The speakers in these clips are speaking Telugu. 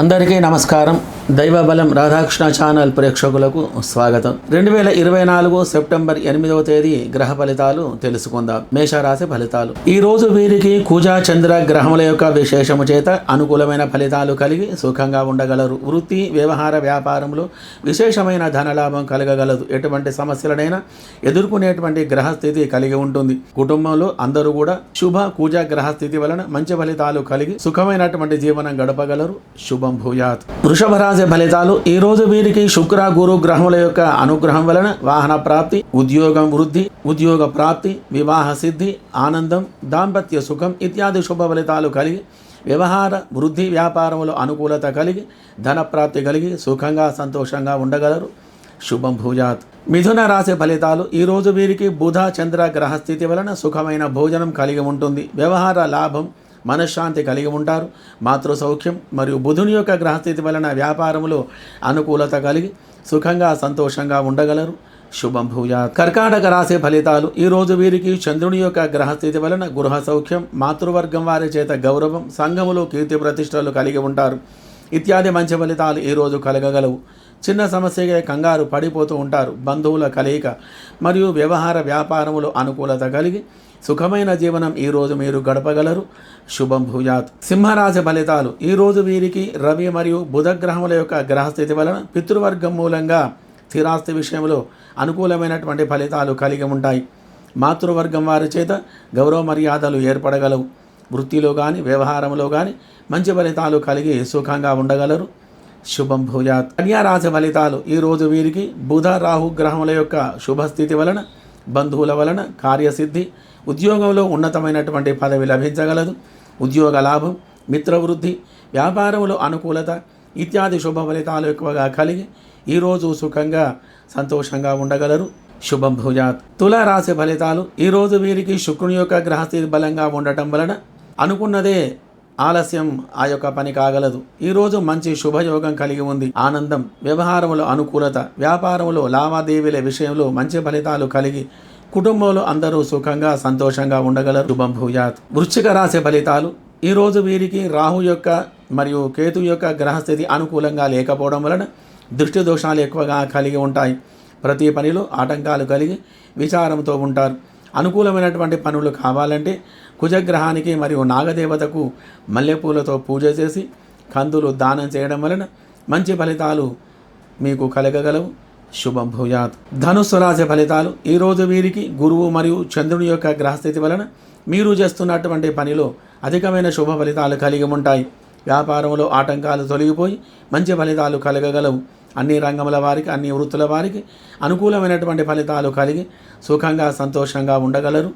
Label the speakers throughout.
Speaker 1: అందరికీ నమస్కారం. దైవబలం రాధాకృష్ణ ఛానల్ ప్రేక్షకులకు స్వాగతం. రెండు వేల ఇరవై నాలుగు సెప్టెంబర్ ఎనిమిదవ తేదీ గ్రహ ఫలితాలు తెలుసుకుందాం. మేషరాశి ఫలితాలు. ఈ రోజు వీరికి కూజా చంద్ర గ్రహముల యొక్క విశేషము చేత అనుకూలమైన ఫలితాలు కలిగి సుఖంగా ఉండగలరు. వృత్తి వ్యవహార వ్యాపారంలో విశేషమైన ధనలాభం కలగగలదు. ఎటువంటి సమస్యలనైనా ఎదుర్కొనేటువంటి గ్రహస్థితి కలిగి ఉంటుంది. కుటుంబంలో అందరూ కూడా శుభ కుజ గ్రహస్థితి వలన మంచి ఫలితాలు కలిగి సుఖమైనటువంటి జీవనం గడపగలరు. శుభం భూయాత్. వృషభ రాశి ఫలితాలు. ఈ రోజు వీరికి శుక్ర గురు గ్రహముల యొక్క అనుగ్రహం వలన వాహన ప్రాప్తి ఉద్యోగం వృద్ధి ఉద్యోగ ప్రాప్తి వివాహ సిద్ధి ఆనందం దాంపత్య సుఖం ఇత్యాది శుభ ఫలితాలు కలిగి వ్యవహార వృద్ధి వ్యాపారములో అనుకూలత కలిగి ధన ప్రాప్తి కలిగి సుఖంగా సంతోషంగా ఉండగలరు. శుభం భూజాత్. మిథున రాశి ఫలితాలు. ఈ రోజు వీరికి బుధ చంద్ర గ్రహస్థితి వలన సుఖమైన భోజనం కలిగి ఉంటుంది. వ్యవహార లాభం మనశ్శాంతి కలిగి ఉంటారు. మాతృ సౌఖ్యం మరియు బుధుని యొక్క గ్రహస్థితి వలన వ్యాపారములో అనుకూలత కలిగి సుఖంగా సంతోషంగా ఉండగలరు. శుభం భూయా కర్కాటక రాశి ఫలితాలు. ఈ రోజు వీరికి చంద్రుని యొక్క గ్రహస్థితి వలన గృహ సౌఖ్యం మాతృవర్గం వారి చేత గౌరవం సంఘములో కీర్తి ప్రతిష్టలు కలిగి ఉంటారు. ఇత్యాది మంచి ఫలితాలు ఈ రోజు కలగగలవు. చిన్న సమస్యగా కంగారు పడిపోతూ ఉంటారు బంధువుల కలయిక మరియు వ్యవహార వ్యాపారములో అనుకూలత కలిగి సుఖమైన జీవనం ఈ రోజు మీరు గడపగలరు. శుభం భూయాత్. సింహరాశి ఫలితాలు. ఈ రోజు వీరికి రవి మరియు బుధగ్రహముల యొక్క గ్రహస్థితి వలన పితృవర్గం మూలంగా స్థిరాస్తి విషయంలో అనుకూలమైనటువంటి ఫలితాలు కలిగి ఉంటాయి. మాతృవర్గం వారి చేత గౌరవ మర్యాదలు ఏర్పడగలవు. వృత్తిలో కానీ వ్యవహారంలో కానీ మంచి ఫలితాలు కలిగి సుఖంగా ఉండగలరు. శుభం భూయాత్ కన్యారాశి ఫలితాలు ఈ రోజు వీరికి బుధ రాహు గ్రహముల యొక్క శుభస్థితి వలన బంధువుల వలన కార్యసిద్ధి ఉద్యోగంలో ఉన్నతమైనటువంటి పదవి లభించగలదు. ఉద్యోగ లాభం మిత్రవృద్ధి వ్యాపారంలో అనుకూలత ఇత్యాది శుభ ఫలితాలు ఎక్కువగా కలిగి ఈరోజు సుఖంగా సంతోషంగా ఉండగలరు. శుభం భూజాత్. తులారాశి ఫలితాలు ఈరోజు వీరికి శుక్రుని యొక్క గ్రహస్థితి బలంగా ఉండటం వలన అనుకున్నదే ఆలస్యం ఆ యొక్క పని కాగలదు. ఈరోజు మంచి శుభయోగం కలిగి ఉంది. ఆనందం వ్యవహారంలో అనుకూలత వ్యాపారంలో లావాదేవీల విషయంలో మంచి ఫలితాలు కలిగి కుటుంబంలో అందరూ సుఖంగా సంతోషంగా ఉండగలరు. శుభం భూయాత్. వృశ్చిక రాశి ఫలితాలు. ఈరోజు వీరికి రాహు యొక్క మరియు కేతు యొక్క గ్రహస్థితి అనుకూలంగా లేకపోవడం వలన దృష్టి దోషాలు ఎక్కువగా కలిగి ఉంటాయి. ప్రతి పనిలో ఆటంకాలు కలిగి విచారంతో ఉంటారు. అనుకూలమైనటువంటి పనులు కావాలంటే కుజగ్రహానికి మరియు నాగదేవతకు మల్లెపూలతో పూజ చేసి కందులు దానం చేయడం వలన మంచి ఫలితాలు మీకు కలగగలవు. శుభం భూయాత్. ధనుస్సు రాశి ఫలితాలు. ఈరోజు వీరికి గురువు మరియు చంద్రుని యొక్క గ్రహస్థితి వలన మీరు చేస్తున్నటువంటి పనిలో అధికమైన శుభ ఫలితాలు కలిగి ఉంటాయి. వ్యాపారంలో ఆటంకాలు తొలగిపోయి మంచి ఫలితాలు కలగగలవు. అన్ని రంగముల వారికి అన్ని వృత్తుల వారికి అనుకూలమైనటువంటి ఫలితాలు కలిగి సుఖంగా సంతోషంగా ఉండగలరు.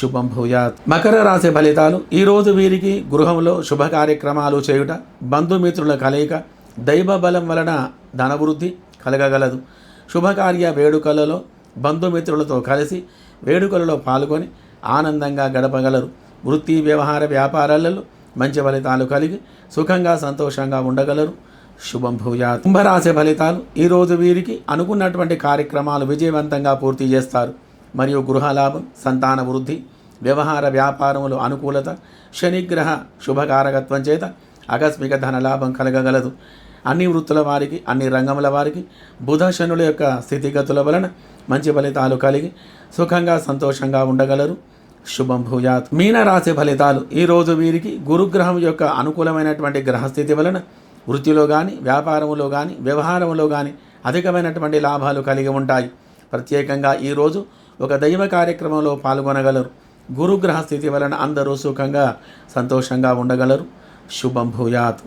Speaker 1: శుభం భూయాత్. మకర రాశి ఫలితాలు ఈరోజు వీరికి గృహంలో శుభ కార్యక్రమాలు చేయుట బంధుమిత్రుల కలయిక దైవ బలం వలన ధనవృద్ధి కలగగలదు. శుభకార్య వేడుకలలో బంధుమిత్రులతో కలిసి వేడుకలలో పాల్గొని ఆనందంగా గడపగలరు. వృత్తి వ్యవహార వ్యాపారాలలో మంచి ఫలితాలు కలిగి సుఖంగా సంతోషంగా ఉండగలరు. శుభం భూయాత్. కుంభరాశి ఫలితాలు ఈరోజు వీరికి అనుకున్నటువంటి కార్యక్రమాలు విజయవంతంగా పూర్తి చేస్తారు. మరియు గృహలాభం సంతాన వృద్ధి వ్యవహార వ్యాపారములు అనుకూలత శనిగ్రహ శుభకారకత్వం చేత ఆకస్మిక ధనలాభం కలగగలదు. అన్ని వృత్తుల వారికి అన్ని రంగముల వారికి బుధ శనుల యొక్క స్థితిగతుల వలన మంచి ఫలితాలు కలిగి సుఖంగా సంతోషంగా ఉండగలరు. శుభం భూయాత్. మీనరాశి ఫలితాలు ఈరోజు వీరికి గురుగ్రహం యొక్క అనుకూలమైనటువంటి గ్రహస్థితి వలన వృత్తిలో కానీ వ్యాపారములో కానీ వ్యవహారములో కానీ అధికమైనటువంటి లాభాలు కలిగి ఉంటాయి. ప్రత్యేకంగా ఈరోజు ఒక దైవ కార్యక్రమంలో పాల్గొనగలరు. గురుగ్రహ స్థితి వలన అందరూ సుఖంగా సంతోషంగా ఉండగలరు. శుభం భూయాత్.